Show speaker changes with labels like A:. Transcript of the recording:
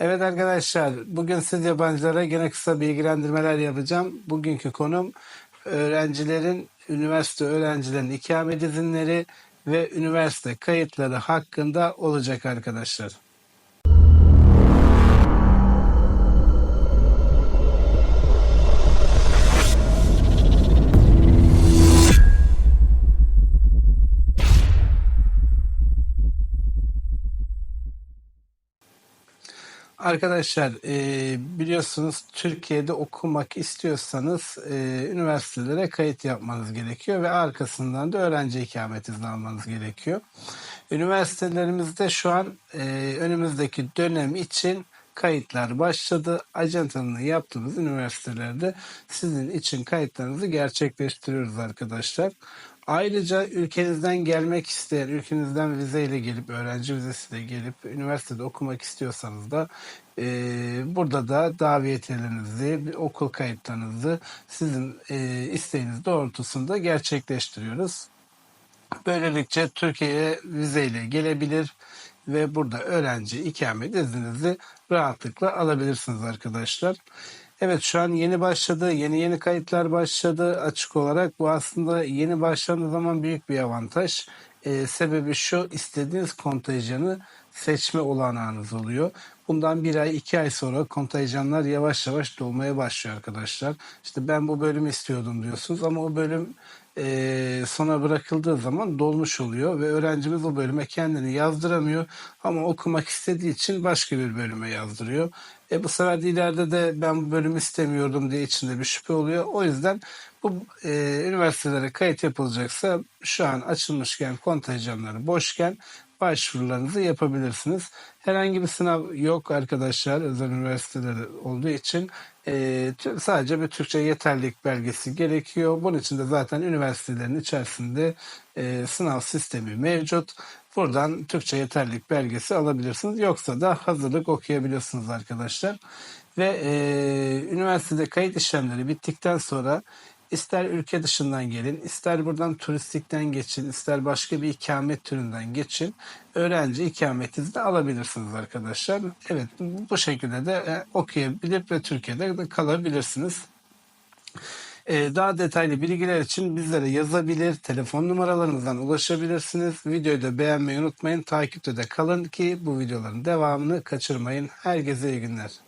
A: Evet arkadaşlar, bugün siz yabancılara gene kısa bilgilendirmeler yapacağım. Bugünkü konum öğrencilerin, üniversite öğrencilerin ikamet izinleri ve üniversite kayıtları hakkında olacak arkadaşlar. Arkadaşlar e, biliyorsunuz Türkiye'de okumak istiyorsanız e, üniversitelere kayıt yapmanız gerekiyor ve arkasından da öğrenci ikamet izni almanız gerekiyor. Üniversitelerimizde şu an e, önümüzdeki dönem için kayıtlar başladı. Ajantanını yaptığımız üniversitelerde sizin için kayıtlarınızı gerçekleştiriyoruz arkadaşlar. Ayrıca ülkenizden gelmek isteyen, ülkenizden vizeyle gelip, öğrenci vizesiyle gelip üniversitede okumak istiyorsanız da e, burada da davetiyelerinizi, okul kayıtlarınızı sizin e, isteğiniz doğrultusunda gerçekleştiriyoruz. Böylelikle Türkiye'ye vizeyle gelebilir ve burada öğrenci ikamet izninizi rahatlıkla alabilirsiniz arkadaşlar. Evet şu an yeni başladı. Yeni yeni kayıtlar başladı açık olarak. Bu aslında yeni başladığı zaman büyük bir avantaj. Ee, sebebi şu istediğiniz kontenjanı seçme olanağınız oluyor. Bundan bir ay iki ay sonra kontenjanlar yavaş yavaş dolmaya başlıyor arkadaşlar. İşte ben bu bölümü istiyordum diyorsunuz ama o bölüm e, sona bırakıldığı zaman dolmuş oluyor ve öğrencimiz o bölüme kendini yazdıramıyor ama okumak istediği için başka bir bölüme yazdırıyor. E bu sefer de ileride de ben bu bölümü istemiyordum diye içinde bir şüphe oluyor. O yüzden bu e, üniversitelere kayıt yapılacaksa şu an açılmışken kontenjanları boşken başvurularınızı yapabilirsiniz. Herhangi bir sınav yok arkadaşlar özel üniversiteler olduğu için e, sadece bir Türkçe yeterlilik belgesi gerekiyor. Bunun için de zaten üniversitelerin içerisinde e, sınav sistemi mevcut. Buradan Türkçe yeterlilik belgesi alabilirsiniz. Yoksa da hazırlık okuyabiliyorsunuz arkadaşlar. Ve e, üniversitede kayıt işlemleri bittikten sonra ister ülke dışından gelin, ister buradan turistikten geçin, ister başka bir ikamet türünden geçin. Öğrenci ikametinizi de alabilirsiniz arkadaşlar. Evet bu şekilde de e, okuyabilir ve Türkiye'de de kalabilirsiniz. Ee, Daha detaylı bilgiler için bizlere yazabilir, telefon numaralarımızdan ulaşabilirsiniz. Videoyu da beğenmeyi unutmayın. Takipte de kalın ki bu videoların devamını kaçırmayın. Herkese iyi günler.